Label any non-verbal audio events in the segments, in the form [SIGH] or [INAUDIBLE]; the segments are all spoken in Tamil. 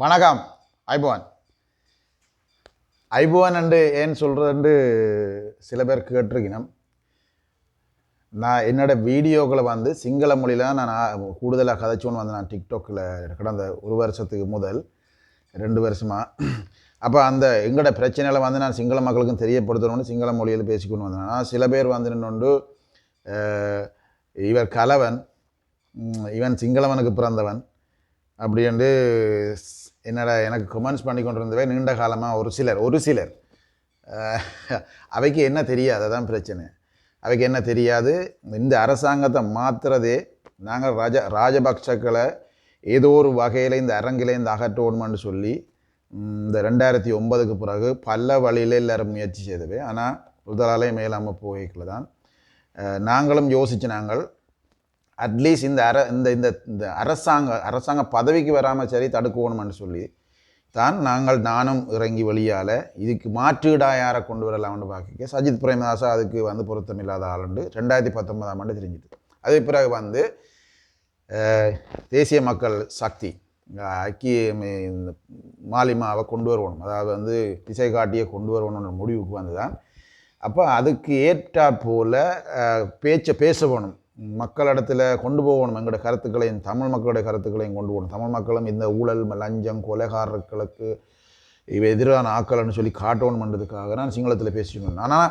வணக்கம் ஐபோன் ஐபோன் என்று ஏன் சொல்கிறதுண்டு சில பேர் கேட்டிருக்கணும். நான் என்னோட வீடியோக்களை வந்து சிங்கள மொழியில் நான் கூடுதலாக கதைச்சோன்னு வந்து நான் டிக்டாக்கில் கடந்த ஒரு வருஷத்துக்கு முதல் ரெண்டு வருஷமாக அப்போ அந்த எங்களோட பிரச்சனையில் வந்து நான் சிங்கள மக்களுக்கும் தெரியப்படுத்தணும்னு சிங்கள மொழியில் பேசிக்கொண்டு வந்தேன். ஆனால் சில பேர் வந்து நின்று இவர் கலவன் இவன் சிங்களவனுக்கு பிறந்தவன் அப்படின்ட்டு என்னடா எனக்கு கமெண்ட்ஸ் பண்ணி கொண்டு இருந்தவே நீண்ட காலமாக ஒரு சிலர் ஒரு சிலர். அவைக்கு என்ன தெரியாது அதான் பிரச்சனை. அவைக்கு என்ன தெரியாது இந்த அரசாங்கத்தை மாற்றுறதே நாங்கள் ராஜ ராஜபக்சக்களை ஏதோ ஒரு வகையில் இந்த அரங்கிலேருந்து அகற்றணும்னு சொல்லி இந்த ரெண்டாயிரத்தி ஒன்பதுக்கு பிறகு பல வழியில் எல்லோரும் முயற்சி செய்தவே ஆனால் முதலாலே மேலாமல் போகல தான். நாங்களும் யோசிச்சு நாங்கள் அட்லீஸ்ட் இந்த அர இந்த இந்த இந்த அரசாங்க அரசாங்க பதவிக்கு வராமல் சரி தடுக்கணும்னு சொல்லி தான் நாங்கள் நானும் இறங்கி வழியால் இதுக்கு மாற்றீடாக யாரை கொண்டு வரலாம்னு பார்க்க சஜித் பிரேமதாசா அதுக்கு வந்து பொருத்தமில்லாத ஆளுண்டு ரெண்டாயிரத்தி பத்தொன்பதாம் ஆண்டு தெரிஞ்சுது. அதுக்கு பிறகு வந்து தேசிய மக்கள் சக்தி ஐக்கிய இந்த மாலிமாவை கொண்டு வரணும். அதாவது வந்து திசை காட்டியை கொண்டு வரணும்னு முடிவுக்கு வந்து தான் அப்போ அதுக்கு ஏற்றா போல பேச்சை பேச வேணும். மக்களிடத்தில் கொண்டு போகணும். எங்களுடைய கருத்துக்களையும் தமிழ் மக்களுடைய கருத்துக்களையும் கொண்டு போகணும். தமிழ் மக்களும் இந்த ஊழல் லஞ்சம் கொலைகாரர்களுக்கு இவ எதிரான ஆக்கள்னு சொல்லி காட்டணும்ன்றதுக்காக நான் சிங்களத்தில் பேசிக்கணும் ஆனால்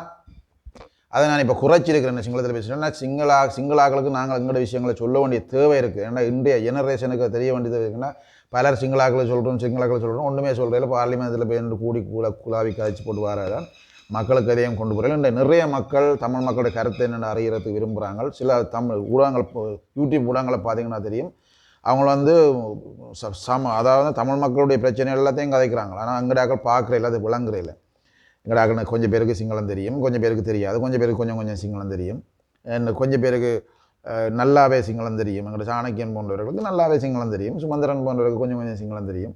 அதை நான் இப்போ குறைச்சிருக்கிறேன் சிங்களத்தில் பேசுகிறேன் சிங்களா சிங்களாக்களுக்கு நாங்கள் எங்களுடைய விஷயங்களை சொல்ல வேண்டிய தேவை இருக்குது ஏன்னா இந்திய ஜெனரேஷனுக்கு தெரிய வேண்டியது இருக்குன்னா பலர் சிங்களாக்களை சொல்கிறோம் சிங்களாக்களை சொல்கிறோம் ஒன்றுமே சொல்கிறதில்ல பார்லிமெண்ட்டில் போய் கூடி கூட குழாவி காய்ச்சி போட்டு வராதான் மக்களுக்கு எதையும் கொண்டு போகிறேன் இந்த நிறைய மக்கள் தமிழ் மக்களுடைய கருத்தை என்னென்னு அறிகிறதுக்கு விரும்புகிறாங்க சில தமிழ் ஊடகங்கள் யூடியூப் ஊடகங்களை பார்த்தீங்கன்னா தெரியும். அவங்க வந்து சம அதாவது தமிழ் மக்களுடைய பிரச்சனை எல்லாத்தையும் கதைக்கிறாங்க ஆனால் அங்கடாக்கள் பார்க்குற இல்லை அது விளங்குற இல்லை எங்கடாக்கள் கொஞ்சம் பேருக்கு சிங்களம் தெரியும் கொஞ்சம் பேருக்கு தெரியாது கொஞ்சம் பேருக்கு கொஞ்சம் கொஞ்சம் சிங்களம் தெரியும். கொஞ்சம் பேருக்கு நல்லாவே சிங்களம் தெரியும். எங்களோட சாணக்கியன் போன்றவர்களுக்கு நல்லாவே சிங்களம் தெரியும். சுமந்திரன் போன்றவர்களுக்கு கொஞ்சம் கொஞ்சம் சிங்களம் தெரியும்.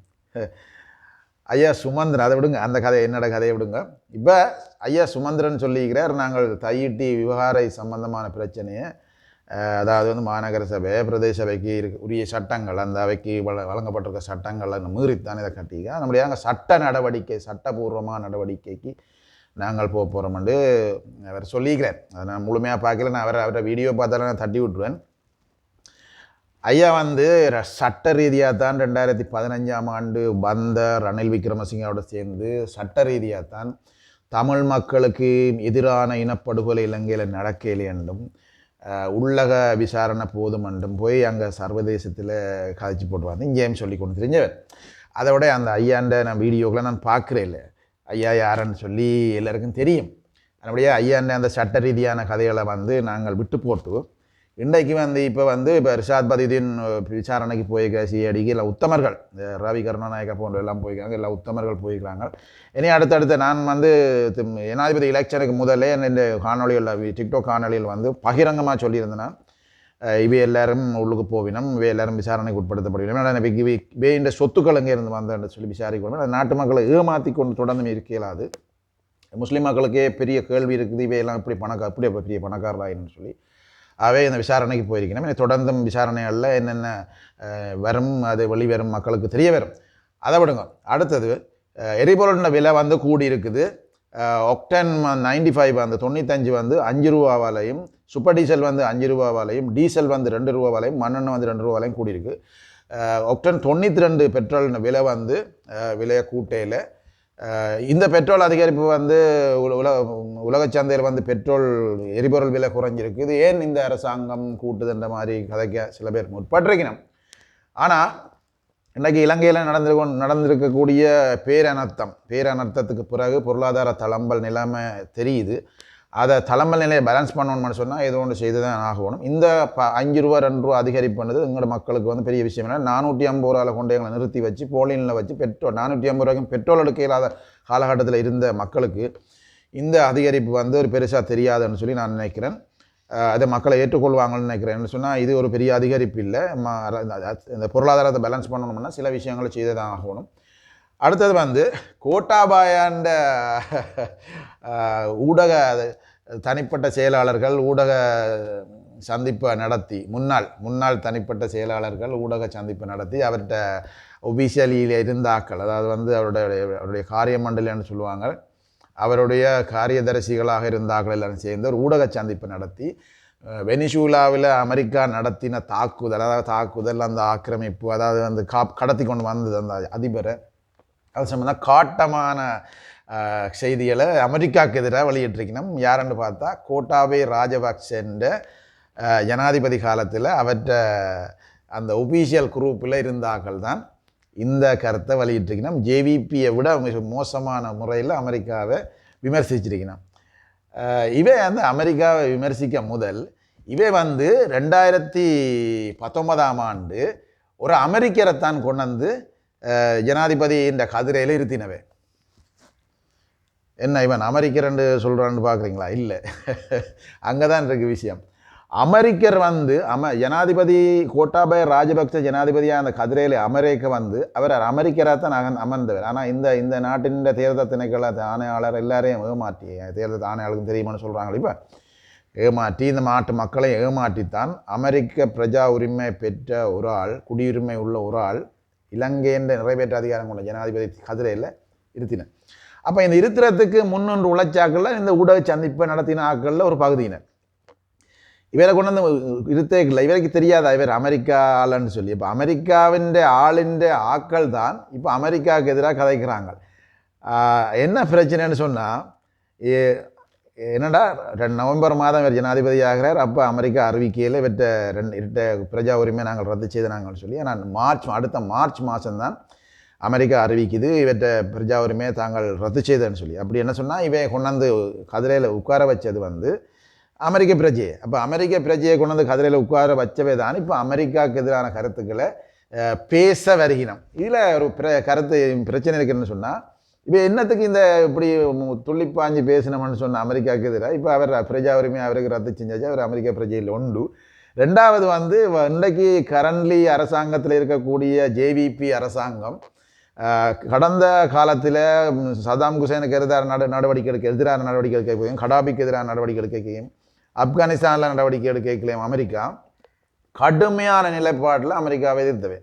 ஐயா சுமந்திரன் அதை விடுங்க. அந்த கதை என்னோட கதையை விடுங்க. இப்போ ஐயா சுமந்திரன் சொல்லியிருக்கிறார் நாங்கள் தையிட்டி விவகாரை சம்பந்தமான பிரச்சனையை அதாவது வந்து மாநகர சபை பிரதேச சபைக்கு உரிய சட்டங்கள் அந்த அவைக்கு வழ வழங்கப்பட்டிருக்க சட்டங்களை மீறித்தான் இதை கட்டிக்க நம்முடைய அங்கே சட்ட நடவடிக்கை சட்டபூர்வமான நடவடிக்கைக்கு நாங்கள் போக போகிறோம்னு அவர் சொல்லிக்கிறேன் அதை நான் முழுமையாக பார்க்கல. நான் அவரை அவரை வீடியோ பார்த்தாலும் நான் தட்டி விட்டுருவேன். ஐயா வந்து ர- சட்ட ரீதியாக தான் ரெண்டாயிரத்தி பதினஞ்சாம் ஆண்டு வந்த ரணில் விக்ரமசிங்கோட சேர்ந்து சட்ட ரீதியாக தான் தமிழ் மக்களுக்கு எதிரான இனப்படுகொலை இலங்கையில் நடக்கலை என்றும் உள்ளக விசாரணை போதும் என்றும் போய் அங்கே சர்வதேசத்தில் கதைச்சு போட்டு வந்து இங்கேயும் சொல்லி கொண்டு தெரிஞ்சவர் அதோட அந்த ஐயாண்ட நான் வீடியோக்களை நான் பார்க்குறேன் இல்லை. ஐயா யாருன்னு சொல்லி எல்லாருக்கும் தெரியும். அப்படியே ஐயாண்ட அந்த சட்ட ரீதியான கதைகளை வந்து நாங்கள் விட்டு போட்டுவோம் இன்றைக்கு வந்து இப்போ வந்து இப்போ ரிஷாத் பதிதீன் விசாரணைக்கு போயிருக்க சிஐடிக்கு இல்லை உத்தமர்கள் இந்த ரவி கருணாநாயக போன்ற எல்லாம் போயிருக்காங்க எல்லா உத்தமர்கள் போயிருக்கிறாங்க. இனி அடுத்தடுத்து நான் வந்து ஜனாதிபதி எலெக்ஷனுக்கு முதலே இந்த காணொலியில் டிக்டாக் காணொலியில் வந்து பகிரங்கமாக சொல்லியிருந்தேன் இவை எல்லாரும் உள்ளுக்கு போவினம் இவை எல்லாரும் விசாரணைக்கு உட்படுத்தப்படுவினம் ஏன்னா இவை இந்த சொத்துக்கள் எங்கே இருந்து வந்தேன் சொல்லி விசாரிக்கணும் அது நாட்டு மக்களை ஏமாற்றி கொண்டு தொடர்ந்து இருக்கலாது முஸ்லீம் மக்களுக்கே பெரிய கேள்வி இருக்குது இவையெல்லாம் இப்படி பணக்கா இப்படி பெரிய பணக்காரலாயின்னு சொல்லி. அவை இந்த விசாரணைக்கு போயிருக்கணும் தொடர்ந்தும் விசாரணைகளில் என்னென்ன வரும் அது வெளிவரும் மக்களுக்கு தெரிய வரும். அதை விடுங்க. அடுத்தது எரிபொருளோட விலை வந்து கூடி இருக்குது ஒக்டன் நைன்டி ஃபைவ் அந்த தொண்ணூத்தஞ்சு வந்து அஞ்சு ரூபாவாலையும் சூப்பர் டீசல் வந்து அஞ்சு ரூபாவாலையும் டீசல் வந்து ரெண்டு ரூபாவாலையும் மண்ணெண்ணெய் வந்து ரெண்டு ரூபாவாலையும் கூடியிருக்கு. ஒக்டன் தொண்ணூற்றி ரெண்டு பெட்ரோலின் விலை வந்து விலையை கூட்டையில் இந்த பெட்ரோல் அதிகரிப்பு வந்து உலக உலக சந்தையில் வந்து பெட்ரோல் எரிபொருள் விலை குறைஞ்சிருக்கு. இது ஏன் இந்த அரசாங்கம் கூட்டுதுன்ற மாதிரி கதைக்க சில பேர் முற்பட்டிருக்கணும். ஆனால் இன்றைக்கி இலங்கையில் நடந்திருக்க நடந்திருக்கக்கூடிய பேரனர்த்தம் பேரனர்த்தத்துக்கு பிறகு பொருளாதார தளம்பல் நிலைமை தெரியுது. அதை தலைமை நிலையை பேலன்ஸ் பண்ணணும்னு சொன்னால் ஏதோ ஒன்று செய்து தான் ஆகணும். இந்த ப அஞ்சு ரூபா ரெண்டு ரூபா அதிகரிப்பு பண்ணது எங்களோட மக்களுக்கு வந்து பெரிய விஷயம். என்ன நானூற்றி ஐம்பது ரூபாவில் கொண்டு எங்களை நிறுத்தி வச்சு போலினில் வச்சு பெட்ரோல் நானூற்றி ஐம்பது ரூபாய்க்கும் பெட்ரோல் எடுக்க இல்லாத காலகட்டத்தில் இருந்த மக்களுக்கு இந்த அதிகரிப்பு வந்து ஒரு பெருசாக தெரியாதுன்னு சொல்லி நான் நினைக்கிறேன். அதை மக்களை ஏற்றுக்கொள்வாங்கன்னு நினைக்கிறேன். சொன்னால் இது ஒரு பெரிய அதிகரிப்பு இல்லை. ம- இந்த பொருளாதாரத்தை பேலன்ஸ் பண்ணணும்னா சில விஷயங்களை செய்து தான் ஆகணும். அடுத்தது வந்து கோட்டாபாயாண்ட ஊடக தனிப்பட்ட செயலாளர்கள் ஊடக சந்திப்பை நடத்தி முன்னாள் முன்னாள் தனிப்பட்ட செயலாளர்கள் ஊடக சந்திப்பை நடத்தி அவர்கிட்ட ஒபிஷியலியில் இருந்த ஆக்கள் அதாவது வந்து அவருடைய அவருடைய காரிய மண்டலம்னு சொல்லுவாங்க அவருடைய காரியதரிசிகளாக இருந்த ஆக்கள் எல்லாரும் சேர்ந்து ஒரு ஊடக சந்திப்பு நடத்தி வெனிசூலாவில் அமெரிக்கா நடத்தின தாக்குதல் அதாவது தாக்குதல் அந்த ஆக்கிரமிப்பு அதாவது வந்து காப் கடத்தி கொண்டு வந்தது அந்த அதிபரை அது சம்மந்தம் காட்டமான செய்திகளை அமெரிக்காவுக்கு எதிராக வெளியிட்டிருக்கணும். யாருன்னு பார்த்தா கோட்டாபே ராஜபக்சன்ற ஜனாதிபதி காலத்தில் அவற்ற அந்த ஒபிஷியல் குரூப்பில் இருந்தார்கள் தான். இந்த கருத்தை வெளியிட்டிருக்கணும். ஜேவிபியை விட மிக மோசமான முறையில் அமெரிக்காவை விமர்சிச்சிருக்கணும். இவை வந்து அமெரிக்காவை விமர்சிக்க முதல் இவை வந்து ரெண்டாயிரத்தி பத்தொன்பதாம் ஆண்டு ஒரு அமெரிக்கரை தான் கொண்டு வந்து ஜனாதிபதி இந்த கதிரையில் இருத்தினவை. என்ன இவன் அமெரிக்கரண்டு சொல்கிறான்னு பார்க்குறீங்களா இல்லை. [LAUGHS] அங்கே தான் இருக்குது விஷயம். அமெரிக்கர் வந்து அம ஜனாதிபதி கோட்டாபய ராஜபக்ச ஜனாதிபதியாக அந்த கதிரையில் அமெரிக்க வந்து அவர் அமெரிக்கராக தான் அகன் அமர்ந்தவர். ஆனால் இந்த இந்த நாட்டின் தேர்தல் திணைக்கள ஆணையாளர் எல்லாரையும் ஏமாற்றி தேர்தல் ஆணையாளருக்கும் தெரியுமான்னு சொல்கிறாங்களே இப்போ. ஏமாற்றி இந்த நாட்டு மக்களை ஏமாற்றித்தான் அமெரிக்க பிரஜா உரிமை பெற்ற ஒரு ஆள் குடியுரிமை உள்ள ஒரு ஆள் இலங்கையின் நிறைவேற்ற அதிகாரம் கொண்ட ஜனாதிபதி கதிரையில் இருத்தினர். அப்போ இந்த இருத்திரத்துக்கு முன்னொன்று உழைச்சாக்களில் இந்த ஊடக சந்திப்பை நடத்தின ஆட்களில் ஒரு பகுதியினர். இவரை கொண்டு வந்து இருத்தே இல்லை இவருக்கு தெரியாதா? இவர் அமெரிக்கா ஆளுன்னு சொல்லி. இப்போ அமெரிக்காவின் ஆளின் ஆக்கள் தான் இப்போ அமெரிக்காவுக்கு எதிராக கதைக்கிறாங்க. என்ன பிரச்சனைன்னு சொன்னால் என்னடா ரெண்டு நவம்பர் மாதம் இவர் ஜனாதிபதி ஆகிறார். அப்போ அமெரிக்கா அறிவிக்கையில் இவற்ற ரெண்டு இரட்ட பிரஜா உரிமை நாங்கள் ரத்து செய்து நாங்கள் சொல்லி ஆனால் மார்ச் அடுத்த மார்ச் மாதம்தான் அமெரிக்கா அறிவிக்குது இவற்ற பிரஜா உரிமையை தாங்கள் ரத்து செய்தன்னு சொல்லி. அப்படி என்ன சொன்னால் இவை கொண்டாந்து கதிரையில் உட்கார வச்சது வந்து அமெரிக்க பிரஜையை. அப்போ அமெரிக்க பிரஜையை கொண்டாந்து கதிரையில் உட்கார வச்சவே தான் இப்போ அமெரிக்காவுக்கு எதிரான கருத்துக்களை பேச வருகினோம். இதில் ஒரு பிர கருத்து பிரச்சனை இருக்குன்னு சொன்னால் இப்போ என்னத்துக்கு இந்த இப்படி மு- துள்ளிப்பாஞ்சு பேசினோம்னு சொன்ன அமெரிக்காவுக்கு எதிராக இப்போ அவர் பிரஜா உரிமை அவருக்கு ரத்து செஞ்சாச்சு. அவர் அமெரிக்க பிரஜையில் உண்டு. ரெண்டாவது வந்து இன்றைக்கு கரண்ட்லி அரசாங்கத்தில் இருக்கக்கூடிய ஜேவிபி அரசாங்கம் கடந்த காலத்தில் சதாம் குசேனுக்கு எதிரான நட நடவடிக்கை எடுக்க எதிரான நடவடிக்கை எடுக்கையும் கடாபிக்கு எதிரான நடவடிக்கை எடுக்கையும் ஆப்கானிஸ்தானில் நடவடிக்கை எடுக்கையும் அமெரிக்கா கடுமையான நிலைப்பாட்டில் அமெரிக்காவை எதிர்த்தவை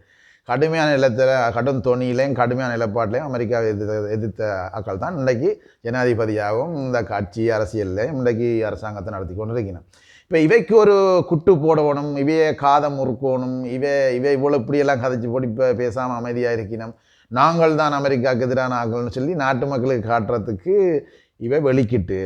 கடுமையான நிலத்தில் கடும் தொனியிலையும் கடுமையான நிலப்பாட்டிலையும் அமெரிக்காவை எதிர்த்த எதிர்த்த ஆக்கள் தான் இன்றைக்கு ஜனாதிபதியாகவும் இந்த கட்சி அரசியல்லையும் இன்றைக்கு அரசாங்கத்தை நடத்தி கொண்டு இருக்கணும் இப்போ இவைக்கு ஒரு குட்டு போடணும் இவையே காதம் முறுக்கணும் இவை இவை இவ்வளோ இப்படியெல்லாம் கதைச்சி போட்டு இப்போ பேசாமல் அமைதியாக இருக்கணும் நாங்கள் தான் அமெரிக்காவுக்கு எதிரான ஆக்கள்னு சொல்லி நாட்டு மக்களுக்கு காட்டுறதுக்கு இவை வெளிக்கிட்டு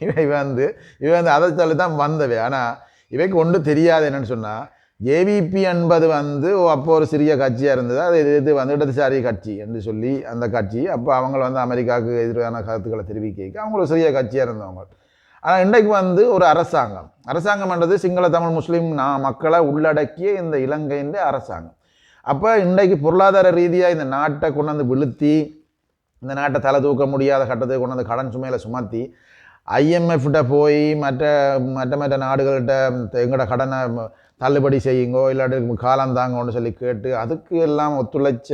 இவை வந்து இவை வந்து அதை சொல்லி தான் வந்தவை. ஆனால் இவைக்கு ஒன்றும் தெரியாது என்னன்னு சொன்னால் ஏவிபி என்பது வந்து அப்போ ஒரு சிறிய கட்சியாக இருந்தது. அது இது வந்து இடதுசாரி கட்சி என்று சொல்லி அந்த கட்சி அப்போ அவங்க வந்து அமெரிக்காவுக்கு எதிரான கருத்துக்களை தெரிவிக்க அவங்க ஒரு சிறிய கட்சியாக இருந்தவங்க. ஆனால் இன்றைக்கு வந்து ஒரு அரசாங்கம். அரசாங்கம்ன்றது சிங்கள தமிழ் முஸ்லீம் நான் மக்களை உள்ளடக்கிய இந்த இலங்கையின் அரசாங்கம். அப்போ இன்றைக்கு பொருளாதார ரீதியாக இந்த நாட்டை கொண்டு வந்து விழுத்தி இந்த நாட்டை தலை தூக்க முடியாத கட்டத்தை கொண்டு வந்து கடன் சுமையில் சுமத்தி ஐஎம்எஃப்கிட்ட போய் மற்ற மற்ற மற்ற நாடுகள்கிட்ட எங்களோட கடனை தள்ளுபடி செய்யுங்கோ இல்லாட்டி காலம் தாங்கன்னு சொல்லி கேட்டு அதுக்கு எல்லாம் ஒத்துழைச்ச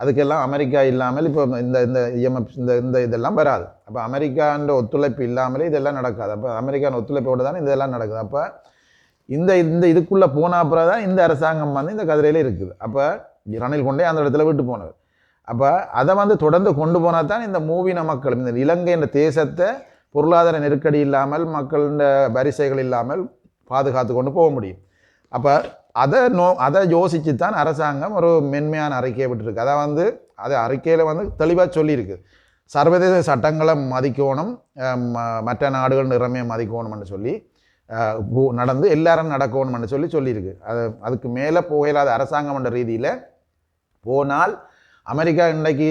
அதுக்கெல்லாம் அமெரிக்கா இல்லாமல் இப்போ இந்த இந்த இஎம்எஃப் இந்த இந்த இதெல்லாம் வராது. அப்போ அமெரிக்கான்ற ஒத்துழைப்பு இல்லாமலே இதெல்லாம் நடக்காது. அப்போ அமெரிக்கான ஒத்துழைப்போடு தானே இதெல்லாம் நடக்குது. அப்போ இந்த இந்த இதுக்குள்ளே போன அப்புறம் தான் இந்த அரசாங்கம் வந்து இந்த கதிரையில் இருக்குது. அப்போ ரணில் கொண்டே அந்த இடத்துல விட்டு போனவர். அப்போ அதை வந்து தொடர்ந்து கொண்டு போனால் தான் இந்த மூவின மக்கள் இந்த இலங்கை என்ற தேசத்தை பொருளாதார நெருக்கடி இல்லாமல் மக்களின் வரிசைகள் இல்லாமல் பாதுகாத்து கொண்டு போக முடியும். அப்போ அதை நோ அதை யோசித்து தான் அரசாங்கம் ஒரு மென்மையான அறிக்கையை விட்டுருக்கு. அதை வந்து அது அறிக்கையில் வந்து தெளிவாக சொல்லியிருக்கு. சர்வதேச சட்டங்களை மதிக்கணும் ம- மற்ற நாடுகள் நிறமையை மதிக்கணும்னு சொல்லி பு- நடந்து எல்லாரும் நடக்கணும்னு சொல்லி சொல்லியிருக்கு. அது அதுக்கு மேலே போகலாத அரசாங்கம்ன்ற ரீதியில் போனால் அமெரிக்கா இன்றைக்கு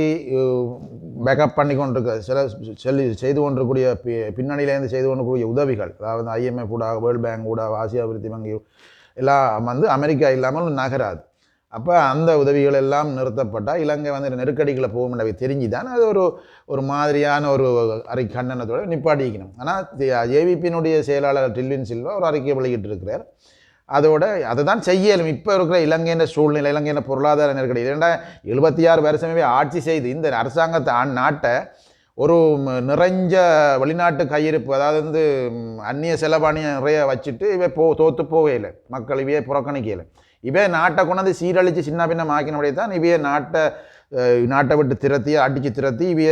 பேக்கப் பண்ணி கொண்டிருக்க. சில சொல்லி செய்து கொண்டிருக்கூடிய பி பின்னணியிலேருந்து செய்து கொண்டிருக்கூடிய உதவிகள் அதாவது ஐஎம்எஃப் கூட வேர்ல்ட் பேங்க் கூட ஆசியா அபிவிருத்தி வங்கி எல்லாம் வந்து அமெரிக்கா இல்லாமல் நகராது. அப்போ அந்த உதவிகள் எல்லாம் நிறுத்தப்பட்டால் இலங்கை வந்து நெருக்கடிகளை போகும்ன்றவை தெரிஞ்சு தான் அது ஒரு ஒரு மாதிரியான ஒரு அறி கண்டனத்தோடு நிப்பாட்டிக்கணும். ஆனால் ஏவிபியினுடைய செயலாளர் டில்வின் சில்வா ஒரு அறிக்கை வெளியிட்டிருக்கிறார். அதோட அதை தான் செய்யலும். இப்போ இருக்கிற இலங்கையின் சூழ்நிலை இலங்கையின் பொருளாதார நெருக்கடி. இரண்டா எழுபத்தி ஆறு வருஷமே ஆட்சி செய்து இந்த அரசாங்கத்தை ஆண் நாட்டை ஒரு நிறைஞ்ச வெளிநாட்டு கையிருப்பு அதாவது வந்து அந்நிய செலவாணியை நிறைய வச்சுட்டு இவை போ தோற்று போகையில் மக்கள் இவையே புறக்கணிக்கையில். இவே நாட்டை கொண்டாந்து சீரழித்து சின்ன பின்ன ஆக்கினபடி தான் இவைய நாட்டை நாட்டை விட்டு திரத்தி அடித்து திரத்தி இவைய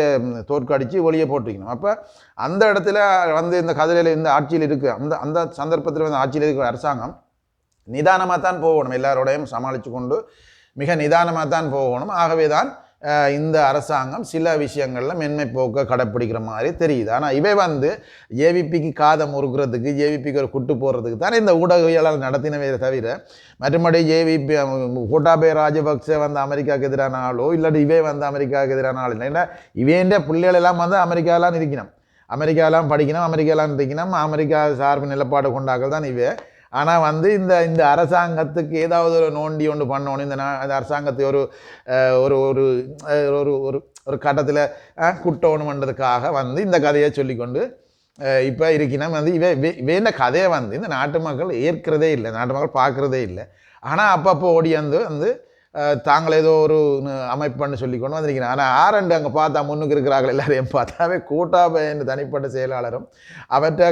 தோற்கடித்து ஒளியை வெளியே அப்போ அந்த இடத்துல வந்து இந்த கதிரையில் இந்த ஆட்சியில் இருக்குது அந்த அந்த சந்தர்ப்பத்தில் வந்து ஆட்சியில் இருக்கிற அரசாங்கம் நிதானமாக தான் போகணும். எல்லாரோடையும் சமாளித்து கொண்டு மிக நிதானமாக தான் போகணும். ஆகவே தான் இந்த அரசாங்கம் சில விஷயங்களில் மென்மை போக்க கடைப்பிடிக்கிற மாதிரி தெரியுது. ஆனால் இவை வந்து ஏவிபிக்கு காதை முறுக்கிறதுக்கு ஏவிபிக்கு ஒரு குட்டு போடுறதுக்கு தானே இந்த ஊடகவியலாளர் நடத்தினவே தவிர மற்றபடி ஏவிபி கோட்டாபய ராஜபக்சே வந்து அமெரிக்காவுக்கு எதிரான ஆளோ இல்லாட்டி இவே வந்து அமெரிக்காவுக்கு எதிரான ஆள் இல்லை ஏன்னா இவேண்ட பிள்ளைகள் எல்லாம் வந்து அமெரிக்காலாம் இருக்கணும் அமெரிக்காலாம் படிக்கணும் அமெரிக்காலாம் இருக்கணும் அமெரிக்கா சார்பு நிலப்பாடு கொண்டாக்கள் தான் இவே. ஆனால் வந்து இந்த இந்த அரசாங்கத்துக்கு ஏதாவது ஒரு நோண்டி ஒன்று பண்ணணும். இந்த நான் இந்த அரசாங்கத்தை ஒரு ஒரு ஒரு ஒரு ஒரு ஒரு கட்டத்தில் குட்டோணுமன்றதுக்காக வந்து இந்த கதையை சொல்லிக்கொண்டு இப்போ இருக்கினா வந்து இவ இவே- கதையை வந்து இந்த நாட்டு மக்கள் ஏற்கிறதே இல்லை. நாட்டு மக்கள் பார்க்குறதே இல்லை. ஆனால் அப்பப்போ ஓடி வந்து வந்து தாங்கள் ஏதோ ஒரு ந- அமைப்புன்னு சொல்லி கொண்டு வந்திருக்கிறேன் ஆனால் ஆரண்டு அங்கே பார்த்தா முன்னுக்கு இருக்கிறார்கள் எல்லாரையும் பார்த்தாவே கூட்டாபயன் தனிப்பட்ட செயலாளரும் அவற்றை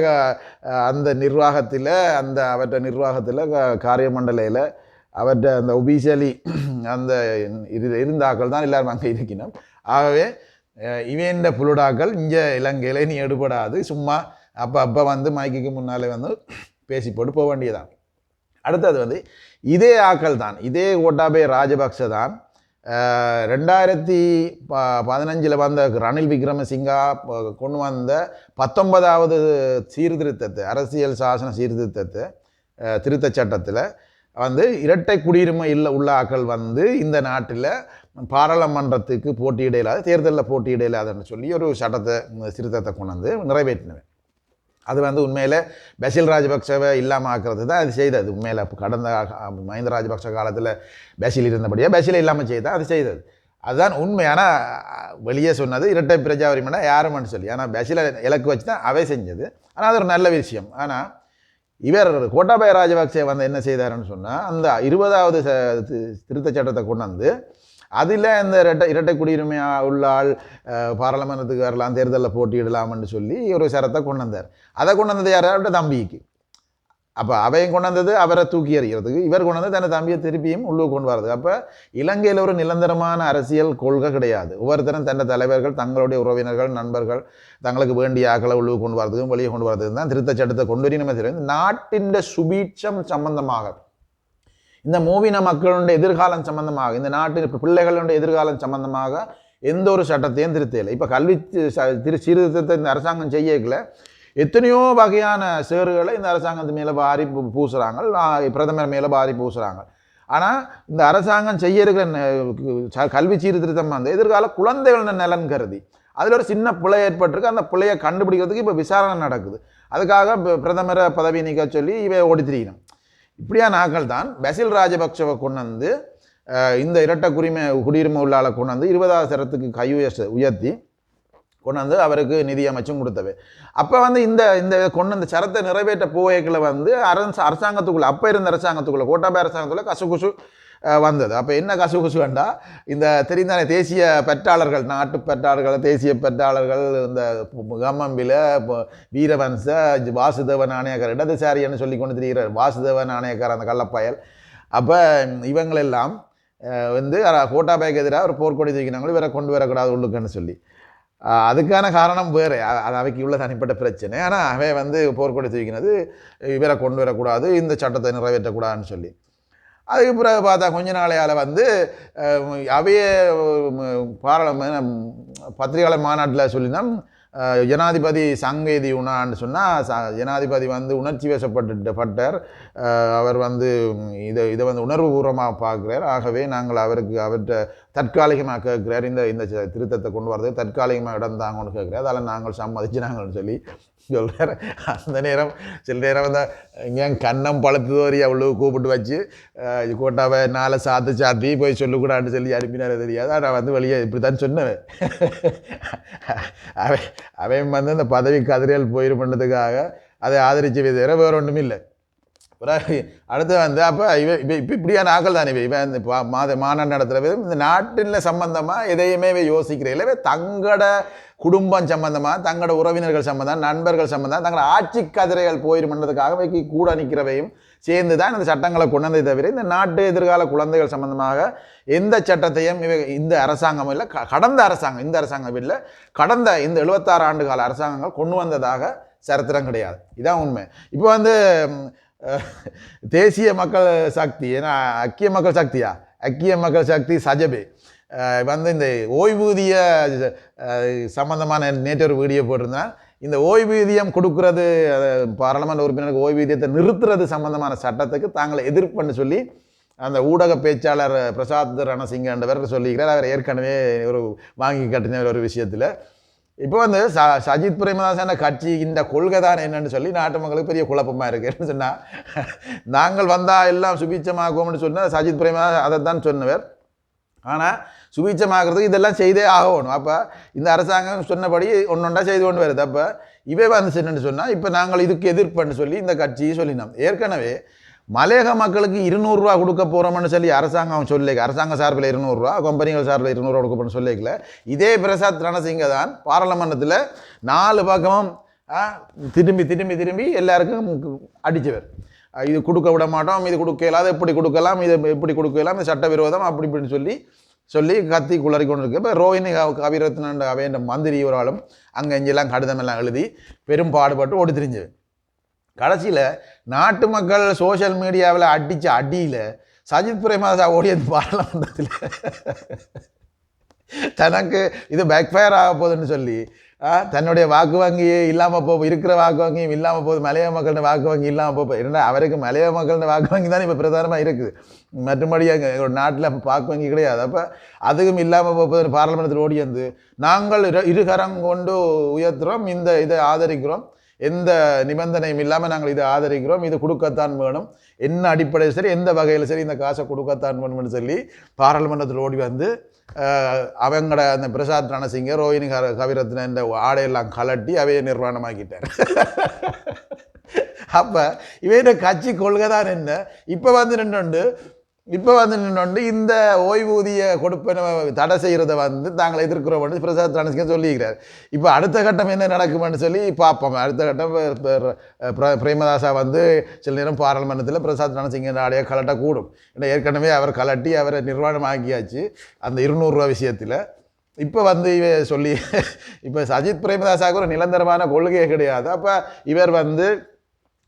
அந்த நிர்வாகத்தில் அந்த அவற்றை நிர்வாகத்தில் காரியமண்டலையில் அவற்றை அந்த ஒபிஷியலி அந்த இரு இருந்தாக்கள் தான் எல்லாரும் அங்கே இருக்கணும் ஆகவே இவேண்ட புலுடாக்கள் இங்கே இலங்கையில் நீ எடுபடாது. சும்மா அப்போ அப்போ வந்து மைக்குக்கு முன்னாலே வந்து பேசி போட்டு போக வேண்டியதான் அடுத்தது வந்து இதே ஆக்கள் தான் இதே கோட்டாபே ராஜபக்ச தான். ரெண்டாயிரத்தி ப பதினஞ்சில் வந்த ரணில் விக்ரமசிங்கா கொண்டு வந்த பத்தொன்பதாவது சீர்திருத்தத்தை அரசியல் சாசன சீர்திருத்தத்தை திருத்த திருத்தச் சட்டத்தில் வந்து இரட்டை குடியுரிமை இல்லை உள்ள ஆக்கள் வந்து இந்த நாட்டில் பாராளுமன்றத்துக்கு போட்டியிட இல்லாத தேர்தலில் போட்டியிட இல்லாதன்னு சொல்லி ஒரு சட்டத்தை சிறுத்தத்தை திருத்தத்தை கொண்டு வந்து நிறைவேற்றினவன். அது வந்து உண்மையில் பசில் ராஜபக்சவை இல்லாமல் ஆக்கிறது தான் அது செய்தது. உண்மையில் கடந்த மஹிந்த ராஜபக்ச காலத்தில் பசில் இருந்தபடியாக பசில் இல்லாமல் செய்தால் அது செய்தது. அதுதான் உண்மை. ஆனால் வெளியே சொன்னது இரட்டை பிரஜாவரிமனா யாருமான்னு சொல்லி. ஆனால் பசில இலக்கு வச்சு தான் அவை செஞ்சது. ஆனால் அது ஒரு நல்ல விஷயம். ஆனால் இவர் கோட்டாபய ராஜபக்சே வந்து என்ன செய்தாருன்னு சொன்னால் அந்த இருபதாவது ச- தி- திருத்தச் சட்டத்தை கொண்டு வந்து அதில் இந்த இரட்டை இரட்டை குடியுரிமை உள்ள ஆள் பாராளுமன்றத்துக்கு வரலாம் தேர்தலில் போட்டியிடலாம்னு சொல்லி ஒரு சரத்தை கொண்டு வந்தார். அதை கொண்டு வந்தது யாராவது தம்பிக்கு. அப்போ அவையும் கொண்டு வந்தது அவரை தூக்கி எறிகிறதுக்கு. இவர் கொண்டு வந்து தன்னை தம்பியை திருப்பியும் உள்ளுக்கு கொண்டு வரது அப்போ இலங்கையில் ஒரு நிரந்தரமான அரசியல் கொள்கை கிடையாது. ஒவ்வொருத்தரும் தன்னை தலைவர்கள் தங்களுடைய உறவினர்கள் நண்பர்கள் தங்களுக்கு வேண்டிய ஆக்களை உள்ளுக்கு கொண்டு வரதுக்கும் வெளியே கொண்டு வரதுக்கும் தான் திருத்த சட்டத்தை கொண்டு வரி நம்ம தெரியும். நாட்டின் சுபீட்சம் சம்பந்தமாக இந்த மூவின மக்களுடைய எதிர்காலம் சம்பந்தமாக இந்த நாட்டின் பிள்ளைகளுடைய எதிர்காலம் சம்பந்தமாக எந்த ஒரு சட்டத்தையும் திருத்தல இப்போ கல்வி ச- திரு சீர்திருத்தத்தை இந்த அரசாங்கம் செய்யக்கல. எத்தனையோ வகையான சேறுகளை இந்த அரசாங்கத்து மேலே பாரி பூசுகிறாங்க பிரதமர் மேலே பாரி பூசுகிறாங்க ஆனால் இந்த அரசாங்கம் செய்ய இருக்கிற ந- ச- கல்வி சீர்திருத்தம் வந்து எதிர்கால குழந்தைகள் நலன் கருதி. அதில் ஒரு சின்ன பிழை ஏற்பட்டிருக்கு. அந்த பிள்ளையை கண்டுபிடிக்கிறதுக்கு இப்போ விசாரணை நடக்குது. அதுக்காக பிரதமரை பதவி நீக்க சொல்லி இவை ஓடி இப்படியான ஆக்கள் தான் பசில் ராஜபக்சவை கொண்டு வந்து இந்த இரட்டை குடிமை குடியுரிமை உள்ளால கொண்டு வந்து இருபதாவது சரத்துக்கு கை உயர்த்தி கொண்டு வந்து அவருக்கு நிதி அமைச்சும் கொடுத்தவை அப்போ வந்து இந்த இந்த கொண்டு அந்த சரத்தை நிறைவேற்ற போவைகளை வந்து அரச அரசாங்கத்துக்குள்ளே அப்போ இருந்த அரசாங்கத்துக்குள்ளே கோட்டாபய அரசாங்கத்துக்குள்ளே கசு குசு வந்தது. அப்போ என்ன கசுகுசு வேண்டா? இந்த தெரிந்தானே தேசிய பெற்றாளர்கள் நாட்டு பெற்றாளர்கள் தேசிய பெற்றாளர்கள் இந்த கம்மம்பில வீரவன்ச வாசுதேவ நாணயக்கார் இடதுசாரின்னு சொல்லி கொண்டு தெரிகிறார் வாசுதேவ நாணயக்கார் அந்த கள்ளப்பயல். அப்போ இவங்களெல்லாம் வந்து கோட்டாபாய்க்கு எதிராக ஒரு போர்க்கொடி தூக்கினாங்களோ இவரை கொண்டு வரக்கூடாது உள்ளுக்குன்னு சொல்லி. அதுக்கான காரணம் வேறு. அது அவைக்கு உள்ள தனிப்பட்ட பிரச்சனை. ஆனால் அவன் வந்து போர்க்கொடி தூக்கினது இவரை கொண்டு வரக்கூடாது இந்த சட்டத்தை நிறைவேற்றக்கூடாதுன்னு சொல்லி. அதுக்கு பிறகு பார்த்தா கொஞ்ச நாளையால் வந்து அவைய பாராளுமன்ற பத்திரிகையாளர் மாநாட்டில் சொல்லியிருந்தான் ஜனாதிபதி சங்கேதி உணான்னு சொன்னால் ச ஜனாதிபதி வந்து உணர்ச்சி வசப்பட்டு பட்டார் அவர் வந்து இதை இதை வந்து உணர்வுபூர்வமாக பார்க்குறார். ஆகவே நாங்கள் அவருக்கு அவர்கிட்ட தற்காலிகமாக கேட்குறார். இந்த இந்த திருத்தத்தை கொண்டு வரது தற்காலிகமாக இடம் தாங்கன்னு கேட்குறாரு. அதில் நாங்கள் சம்மதிச்சினாங்கன்னு சொல்லி சொல்கிறார் அந்த நேரம் சில நேரம் இந்த இங்கே கண்ணம் பழுத்து தோறி அவ்வளோ கூப்பிட்டு வச்சு இது கோட்டாவை நாளை சாத்து சாத்தி போய் சொல்லக்கூடாதுன்னு சொல்லி அனுப்பினார் தெரியாது. நான் வந்து வெளியே இப்படி தான் சொன்னவன் அவன் அவன் வந்து அந்த பதவி கதிரியல் போயிடு பண்ணதுக்காக அதை ஆதரிச்சு தவிர வேற ஒன்றும் இல்லை அடுத்து வந்து அப்போ இவன் இப்போ இப்போ இப்படியான ஆக்கள் தானே இவன் இந்த மாத மாநாடு நடத்துகிற இந்த நாட்டில் சம்பந்தமாக எதையுமே இவ யோசிக்கிற இல்லை. தங்களோட குடும்பம் சம்பந்தமாக தங்களோட உறவினர்கள் சம்பந்தம் நண்பர்கள் சம்பந்தம் தங்களோட ஆட்சி கதிரைகள் போயிருமன்றதுக்காக வைக்கி கூட நிற்கிறவையும் சேர்ந்து தான் இந்த சட்டங்களை கொண்டு வந்ததை தவிர இந்த நாட்டு எதிர்கால குழந்தைகள் சம்பந்தமாக எந்த சட்டத்தையும் இவை இந்த அரசாங்கம் இல்லை. க- கடந்த அரசாங்கம் இந்த அரசாங்கம் இல்லை. கடந்த இந்த எழுபத்தாறு ஆண்டு கால அரசாங்கங்கள் கொண்டு வந்ததாக சரித்திரம் கிடையாது. இதான் உண்மை. இப்போ வந்து தேசிய மக்கள் சக்தி ஏன்னா ஐக்கிய மக்கள் சக்தியா? ஐக்கிய மக்கள் சக்தி சஜபே. வந்து இந்த ஓய்வூதிய சம்மந்தமான சம்பந்தமான நேற்று ஒரு வீடியோ போட்டிருந்தேன் இந்த ஓய்வூதியம் கொடுக்கறது பாராளுமன்ற உறுப்பினருக்கு ஓய்வூதியத்தை நிறுத்துறது சம்பந்தமான சட்டத்துக்கு தாங்களை எதிர்ப்புன்னு சொல்லி அந்த ஊடக பேச்சாளர் பிரசாத் ரணசிங்கன்றவர் சொல்லிக்கிறார். அவர் ஏற்கனவே ஒரு வாங்கி கட்டின ஒரு விஷயத்தில். இப்போ வந்து ச சஜித் பிரேமதாசன கட்சி இந்த கொள்கை தான் என்னன்னு சொல்லி நாட்டு மக்களுக்கு பெரிய குழப்பமாக இருக்குன்னு சொன்னால் நாங்கள் வந்தால் எல்லாம் சுபீட்சமாகுவோம்னு சொன்னால் சஜித் பிரேமதாஸ் அதை தான் சொன்னவர். ஆனால் சுபீட்சமாகிறதுக்கு இதெல்லாம் செய்தே ஆகணும். அப்போ இந்த அரசாங்கம் சொன்னபடி ஒன்றொண்டா செய்து கொண்டு வருது. அப்போ இவே வந்து என்னன்னு சொன்னால் இப்போ நாங்கள் இதுக்கு எதிர்ப்புன்னு சொல்லி இந்த கட்சியை சொல்லினோம். ஏற்கனவே மலையக மக்களுக்கு இருநூறுரூவா கொடுக்க போகிறோம்னு சொல்லி அரசாங்கம் சொல்லிக்க அரசாங்க சார்பில் இருநூறுவா கம்பெனிகள் சார்பில் இருநூறுவா கொடுக்க சொல்லிக்கல. இதே பிரசாத் ரணசிங்க தான் பாராளுமன்றத்தில் நாலு பக்கமும் திரும்பி திரும்பி திரும்பி எல்லாருக்கும் அடித்தவர் இது கொடுக்க விட மாட்டோம் இது கொடுக்க இயலாது இப்படி கொடுக்கலாம் இது இப்படி கொடுக்கலாம் இது சட்டவிரோதம் அப்படி இப்படின்னு சொல்லி சொல்லி கத்தி குளறி கொண்டு இருக்கு இப்போ ரோஹிணி கவிரத்னண்ட கவிரத்னன் அவையண்ட மந்திரி ஒரு ஆளும் அங்கே இங்கெல்லாம் கடிதம் எல்லாம் எழுதி பெரும் பாடுபட்டு ஓடி திரிஞ்சது கடைசியில் நாட்டு மக்கள் சோஷியல் மீடியாவில் அடித்த அடியில் சஜித் பிரேமதாசா ஓடியது பாராளுமன்றத்தில் தனக்கு இது பேக்ஃபயர் ஆக போகுதுன்னு சொல்லி தன்னுடைய வாக்கு வங்கியே இல்லாமல் போ இருக்கிற வாக்கு வங்கியும் இல்லாமல் போகுது மலைய மக்களோட வாக்கு வங்கி இல்லாமல் போகுது ஏன்னா அவருக்கு மலைய மக்களோட வாக்கு வங்கி தான் இப்போ பிரதானமாக இருக்குது. மற்றபடி அங்கே ஒரு நாட்டில் வாக்கு வங்கி கிடையாது. அப்போ அதுவும் இல்லாமல் போகுது பாராளுமன்றத்தில் ஓடி வந்து நாங்கள் இரு இருகரம் கொண்டு உயர்த்துறோம் இந்த இதை ஆதரிக்கிறோம். எந்த நிபந்தனையும் இல்லாமல் நாங்கள் இதை ஆதரிக்கிறோம். இது கொடுக்கத்தான் வேணும். என்ன அடிப்படையில் சரி எந்த வகையில் சரி இந்த காசை கொடுக்கத்தான் வேணும்னு சொல்லி பாராளுமன்றத்தில் ஓடி வந்து அஹ், அவங்களோட அந்த பிரசாத் ரணசிங்க ரோஹிணி க கவிரத்ன இந்த ஆடையெல்லாம் கலட்டி அவையை நிர்வாணமாக்கிட்டார். [LAUGHS] அப்போ இவையோட கட்சி கொள்கை தான் என்ன? இப்போ வந்து நின்று இப்போ வந்து நின்று இந்த ஓய்வூதிய கொடுப்பனை தடை செய்கிறத வந்து தாங்களை எதிர்க்கிறோம்னு பிரசாத் ரணசிங்க சொல்லியிருக்கிறார். இப்போ அடுத்த கட்டம் என்ன நடக்கும்னு சொல்லி பார்ப்போம். அடுத்த கட்டம் பிரேமதாசா வந்து சில நேரம் பாராளுமன்றத்தில் பிரசாத் ரணசிங்க ஆடைய கலட்டக்கூடும் ஏன்னா ஏற்கனவே அவர் கலட்டி அவரை நிர்வாணம் ஆக்கியாச்சு அந்த இருநூறுரூவா விஷயத்தில். இப்போ வந்து இவ சொல்லி இப்போ சஜித் பிரேமதாசாவுக்கு ஒரு நிரந்தரமான கொள்கையே கிடையாது. அப்போ இவர் வந்து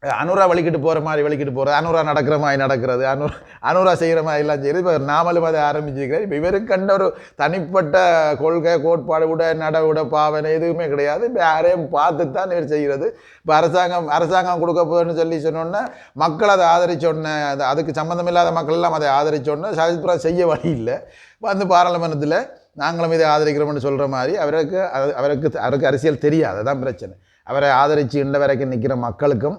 அனுரா வலிக்கிட்டு போகிற மாதிரி வலிக்கிட்டு போகிறது அனுரா நடக்கிற மாதிரி நடக்கிறது அனு அனுரா செய்கிற மாதிரி எல்லாம் செய்கிறது இப்போ நாமளும் அதை ஆரம்பிச்சிருக்கிறார் இப்போ இவருக்கு கண்ட ஒரு தனிப்பட்ட கொள்கை கோட்பாடு விட நட விட பாவனை எதுவுமே கிடையாது. இப்போ யாரையும் பார்த்து தான் இவர் செய்கிறது இப்போ அரசாங்கம் அரசாங்கம் கொடுக்க போதுன்னு சொல்லி சொன்னோன்னே மக்கள் அதை ஆதரிச்சோன்னே அது அதுக்கு சம்மந்தமில்லாத மக்கள் எல்லாம் அதை ஆதரிச்சோன்னே சஜித்புரா செய்ய வழி இல்லை. வந்து பாராளுமன்றத்தில் நாங்களும் இதை ஆதரிக்கிறோம்னு சொல்கிற மாதிரி அவருக்கு அது- அவருக்கு அவருக்கு அரசியல் தெரியாது. அதுதான் பிரச்சனை. அவரை ஆதரித்து இண்ட வரைக்கும் நிற்கிற மக்களுக்கும்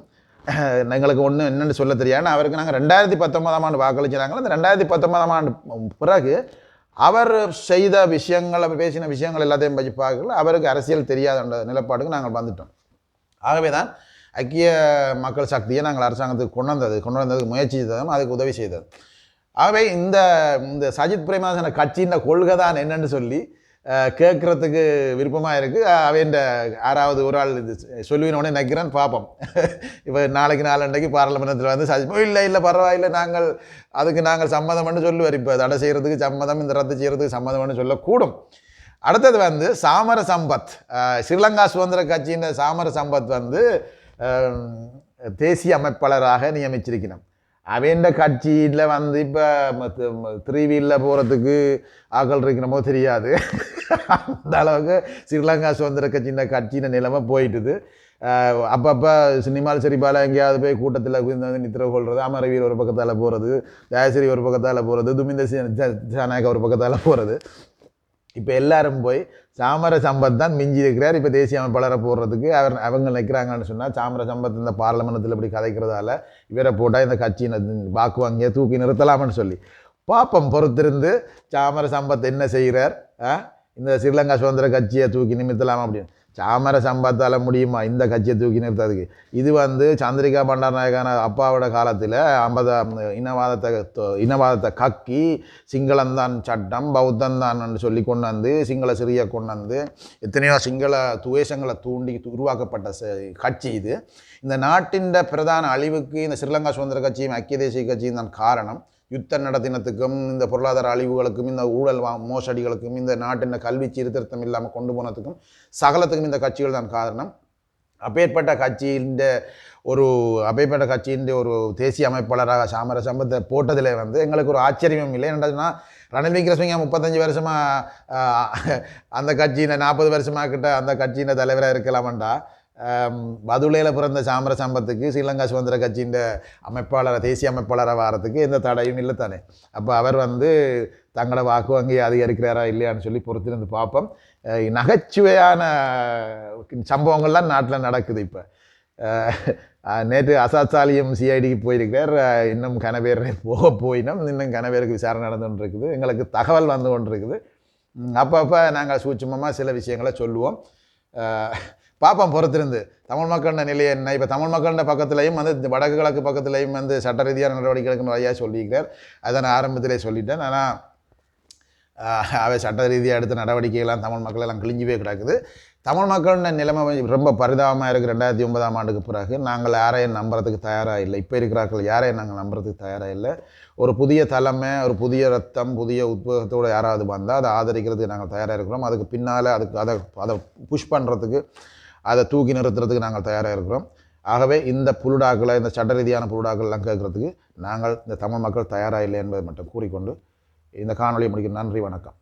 எங்களுக்கு ஒன்றும் என்னென்னு சொல்ல தெரியாது. அவருக்கு நாங்கள் ரெண்டாயிரத்தி பத்தொன்பதாம் ஆண்டு வாக்களிச்சினாங்களோ அந்த ரெண்டாயிரத்தி பத்தொன்பதாம் ஆண்டு பிறகு அவர் செய்த விஷயங்களை பேசின விஷயங்கள் எல்லாத்தையும் பற்றி பார்க்கல. அவருக்கு அரசியல் தெரியாத நிலப்பாடுக்கு நாங்கள் வந்துட்டோம். ஆகவே தான் ஐக்கிய மக்கள் சக்தியை நாங்கள் அரசாங்கத்துக்கு கொண்டு வந்தது. கொண்டு வந்ததுக்கு முயற்சி செய்ததும் அதுக்கு உதவி செய்தது ஆகவே இந்த இந்த சஜித் பிரேமதாசன கட்சியின் கொள்கை தான் என்னென்னு சொல்லி கேட்குறதுக்கு விருப்பமாக இருக்குது அவன் ஆறாவது ஒரு ஆள் இது சொல்லுவினோடனே நினைக்கிறான் பார்ப்போம் இப்போ நாளைக்கு நாலண்டைக்கு பாராளுமன்றத்தில் வந்து சஜித் இல்லை இல்லை பரவாயில்லை நாங்கள் அதுக்கு நாங்கள் சம்மதம்னு சொல்லுவார். இப்போ தடை செய்கிறதுக்கு சம்மதம் இந்த ரத்து செய்கிறதுக்கு சம்மதம்னு சொல்லக்கூடும். அடுத்தது வந்து சாமர சம்பத். ஸ்ரீலங்கா சுதந்திர கட்சியின் சாமர சம்பத் வந்து தேசிய அமைப்பாளராக நியமிச்சிருக்கணும் அவன் கட்சியில் வந்து இப்போ த்ரீ வீலில் போகிறதுக்கு ஆக்கள் இருக்கணுமோ தெரியாது. அந்த அளவுக்கு ஸ்ரீலங்கா சுதந்திர கட்சியின் கட்சியின் நிலைமை போயிட்டுது. அப்பப்போ சினிமால் சரிபால எங்கேயாவது போய் கூட்டத்தில் வந்து நித்திர கொள்வது அமரவீர் ஒரு பக்கத்தால் போகிறது ஜெயஸ்ரீ ஒரு பக்கத்தால் போகிறது துமிந்த ஜனநாயக ஒரு பக்கத்தால் போகிறது இப்போ எல்லாரும் போய் சாமர சம்பத் தான் மிஞ்சி இருக்கிறார் இப்போ தேசிய அமைப்பாளரை போடுறதுக்கு அவர் அவங்க நிற்கிறாங்கன்னு சொன்னால் சாமர சம்பத் இந்த பார்லமெண்டத்தில் இப்படி கதைக்கிறதால இவரை போட்டால் இந்த கட்சியின் வாக்கு வங்கியை தூக்கி நிறுத்தலாம்னு சொல்லி. பாப்பம் பொறுத்திருந்து சாமர சம்பத் என்ன செய்கிறார்? ஆ? இந்த ஸ்ரீலங்கா சுதந்திர கட்சியை தூக்கி நிமித்தலாம் அப்படின்னு. சாமர சம்பத்தால் முடியுமா? இந்த கட்சியை தூக்கி நிறுத்ததுக்கு இது வந்து சந்திரிகா பண்டாரநாயகான அப்பாவோட காலத்தில் ஐம்பது இனவாதத்தை இனவாதத்தை கக்கி சிங்களந்தான் சட்டம் பௌத்தந்தான் சொல்லி கொண்டு வந்து சிங்கள சிறிய கொண்டு வந்து எத்தனையோ சிங்கள துவேஷங்களை தூண்டி உருவாக்கப்பட்ட கட்சி இது. இந்த நாட்டின் பிரதான அழிவுக்கு இந்த ஸ்ரீலங்கா சுதந்திர கட்சியும் ஐக்கிய தேசிய கட்சியும் தான் காரணம். யுத்த நடத்தினத்துக்கும் இந்த பொருளாதார அழிவுகளுக்கும் இந்த ஊழல் வா- மோசடிகளுக்கும் இந்த நாட்டின் கல்வி சீர்திருத்தம் இல்லாமல் கொண்டு போனதுக்கும் சகலத்துக்கும் இந்த கட்சிகள் தான் காரணம். அப்பேற்பட்ட கட்சியின் ஒரு அப்பேற்பட்ட கட்சியின் ஒரு தேசிய அமைப்பாளராக சாமர சம்பத்தை போட்டதில் வந்து எங்களுக்கு ஒரு ஆச்சரியமும் இல்லை. என்னன்னா ரணில் விக்ரமசிங்க முப்பத்தஞ்சு வருஷமாக அந்த கட்சியின் நாற்பது வருஷமாக கிட்ட அந்த கட்சியின் தலைவராக இருக்கலாமண்டா. பதுளையில் பிறந்த சாமர சம்பத்துக்கு ஸ்ரீலங்கா சுதந்திர கட்சியின் அமைப்பாளர் தேசிய அமைப்பாளராக வாரத்துக்கு எந்த தடையும் இல்லை தானே. அப்போ அவர் வந்து தங்களை வாக்கு வங்கி அதிகரிக்கிறாரா இல்லையான்னு சொல்லி பொறுத்திருந்து பார்ப்போம். நகைச்சுவையான சம்பவங்கள்லாம் நாட்டில் நடக்குது இப்போ. நேற்று அசாத்தாலியம் சிஐடிக்கு போயிருக்கிறார். இன்னும் கனவேர் போக போயினோம் இன்னும் கனவேருக்கு விசாரணை நடந்து கொண்டு இருக்குது எங்களுக்கு தகவல் வந்து கொண்டு இருக்குது அப்பப்போ நாங்கள் சூட்சமமாக சில விஷயங்களை சொல்லுவோம். பார்ப்போம் பொறுத்திருந்து. தமிழ் மக்களின் நிலை என்ன இப்போ தமிழ் மக்களின் பக்கத்துலையும் வந்து இந்த வடக்கு கிழக்கு பக்கத்துலையும் வந்து சட்ட ரீதியான நடவடிக்கை எடுக்கணும் ஐயா சொல்லியிருக்கிறார். அதை நான் ஆரம்பத்திலே சொல்லிட்டேன். ஆனால் அவை சட்ட ரீதியாக எடுத்த நடவடிக்கைகள்லாம் தமிழ் மக்கள் எல்லாம் கிழிஞ்சுவே கிடக்குது. தமிழ் மக்களின் நிலைமை ரொம்ப பரிதாபமாக இருக்குது ரெண்டாயிரத்தி ஒன்பதாம் ஆண்டுக்கு பிறகு நாங்கள் யாரையும் நம்புறதுக்கு தயாராக இல்லை. இப்போ இருக்கிறார்கள் யாரையும் நாங்கள் நம்புறதுக்கு தயாராக இல்லை. ஒரு புதிய தலைமை ஒரு புதிய ரத்தம் புதிய உத்வேகத்தோடு யாராவது வந்தால் அதை ஆதரிக்கிறதுக்கு நாங்கள் தயாராக இருக்கிறோம். அதுக்கு பின்னால் அதுக்கு அதை அதை புஷ் பண்ணுறதுக்கு அதை தூக்கி நிறுத்துறதுக்கு நாங்கள் தயாராக இருக்கிறோம். ஆகவே இந்த புலுடாக்களை இந்த சட்ட ரீதியான புலுடாக்கள்லாம் கேட்குறதுக்கு நாங்கள் இந்த தமிழ் மக்கள் தயாராக இல்லை என்பதை மட்டும் கூறிக்கொண்டு இந்த காணொலியை முடிக்க நன்றி வணக்கம்.